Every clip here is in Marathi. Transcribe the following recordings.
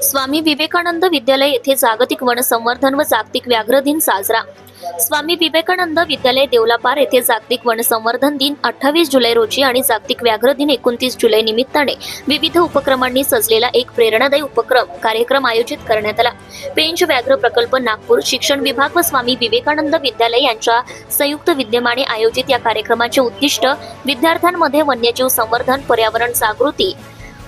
स्वामी विवेकानंद विद्यालय येथे जागतिक वन संवर्धन व जागतिक व्याघ्र दिन साजरा. स्वामी विवेकानंद विद्यालय देवलापार येथे जागतिक वन संवर्धन दिन अठ्ठावीस जुलै रोजी आणि जागतिक व्याघ्र दिन एकोणतीस जुलै निमित्ताने विविध उपक्रमांनी सजलेला एक प्रेरणादायी उपक्रम कार्यक्रम आयोजित करण्यात आला. पेंच व्याघ्र प्रकल्प नागपूर शिक्षण विभाग व स्वामी विवेकानंद विद्यालय यांच्या संयुक्त विद्यमाने आयोजित या कार्यक्रमाचे उद्दिष्ट विद्यार्थ्यांमध्ये वन्यजीव संवर्धन पर्यावरण जागृती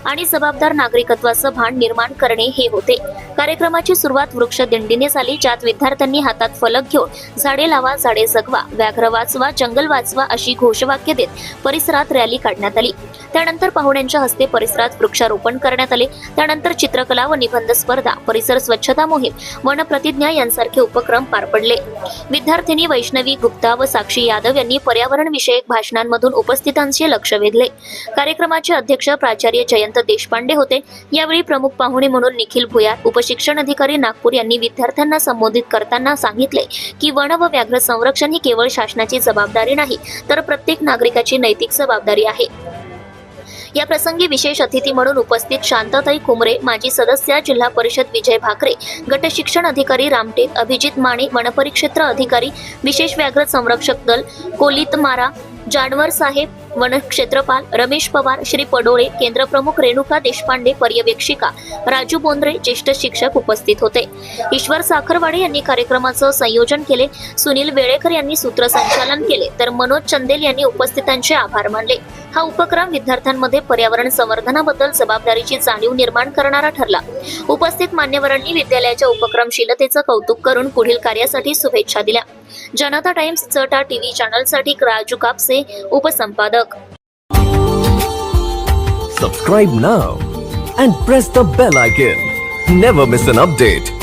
आणि जबाबदार नागरिकत्वाचं भान निर्माण करणे हे होते. कार्यक्रमाची सुरुवात वृक्ष दिंडीने झाली ज्यात विद्यार्थ्यांनी हातात फलक घेऊन झाडे लावा झाडे जगवा व्याघ्र वाचवा जंगल वाचवा अशी घोषवाक्य देत परिसरात रॅली काढण्यात आली. त्यानंतर पाहुण्यांच्या हस्ते परिसरात वृक्षारोपण करण्यात आले. त्यानंतर चित्रकला व निबंध स्पर्धा परिसर स्वच्छता मोहीम वनप्रतिज्ञा यांसारखे उपक्रम पार पडले. विद्यार्थिनी वैष्णवी गुप्ता व साक्षी यादव यांनी पर्यावरण विषयक भाषणांमधून उपस्थितांचे लक्ष वेधले. कार्यक्रमाचे अध्यक्ष प्राचार्य जयंत देशपांडे होते. यावेळी प्रमुख पाहुणे म्हणून निखिल भुयार उपशिक्षण अधिकारी नागपूर यांनी विद्यार्थ्यांना संबोधित करताना सांगितले की वन व व्याघ्र संरक्षण ही केवळ शासनाची जबाबदारी नाही तर प्रत्येक नागरिकाची नैतिक जबाबदारी आहे. या प्रसंगी विशेष अतिथी म्हणून उपस्थित शांतताई कुमरे माजी सदस्य जिल्हा परिषद विजय भाकरे गट शिक्षण अधिकारी रामटेक अभिजित माने वनपरिक्षेत्र अधिकारी विशेष व्याघ्र संरक्षक दल कोलित मारा जानवर साहेब वनक्षेत्रपाल रमेश पवार श्री पडोळे केंद्रप्रमुख रेणुका देशपांडे पर्यवेक्षिका राजू बोंद्रे ज्येष्ठ शिक्षक उपस्थित होते. ईश्वर साखरवाडे यांनी कार्यक्रमाचं संयोजन केले. सुनील वेळेकर यांनी सूत्रसंचालन केले. तर मनोज चंदेल यांनी उपस्थितांचे आभार मानले. हा उपक्रम विद्यार्थ्यांमध्ये पर्यावरण संवर्धनाबद्दल जबाबदारीची जाणीव निर्माण करणारा ठरला. उपस्थित मान्यवरांनी विद्यालयाच्या उपक्रमशीलतेचं कौतुक करून पुढील कार्यासाठी शुभेच्छा दिल्या. जनता टाइम्स चटा टीव्ही चॅनलसाठी राजू कापसे उपसंपादक. Subscribe now and press the bell icon. Never miss an update